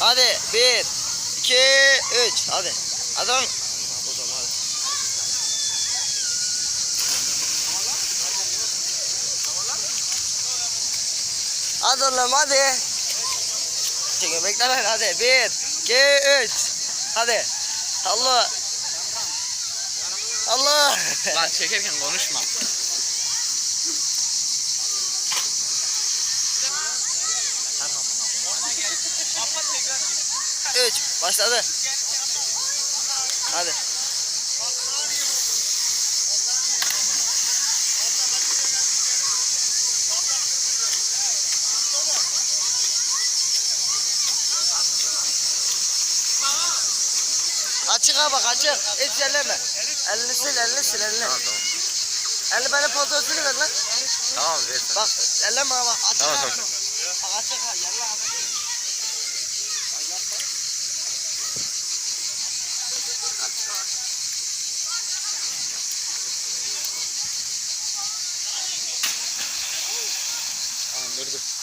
Hadi bir, iki, üç. Hadi. Hadi lan. Hadi. Oğlum hadi. Çekin bekle lan hadi. Bir, iki, üç. Hadi. Allah. Allah. Lan çekerken konuşma. Üç. Başladı. Hadi. Açık ha bak açık. Hiç elleme. Elini sil elini sil elini. Tamam tamam. Elini benim fotoğrafını ver lan. Tamam ver. Bak elleme ama açık Tamam, tamam. Bak açık ha. Yalla abi. Notice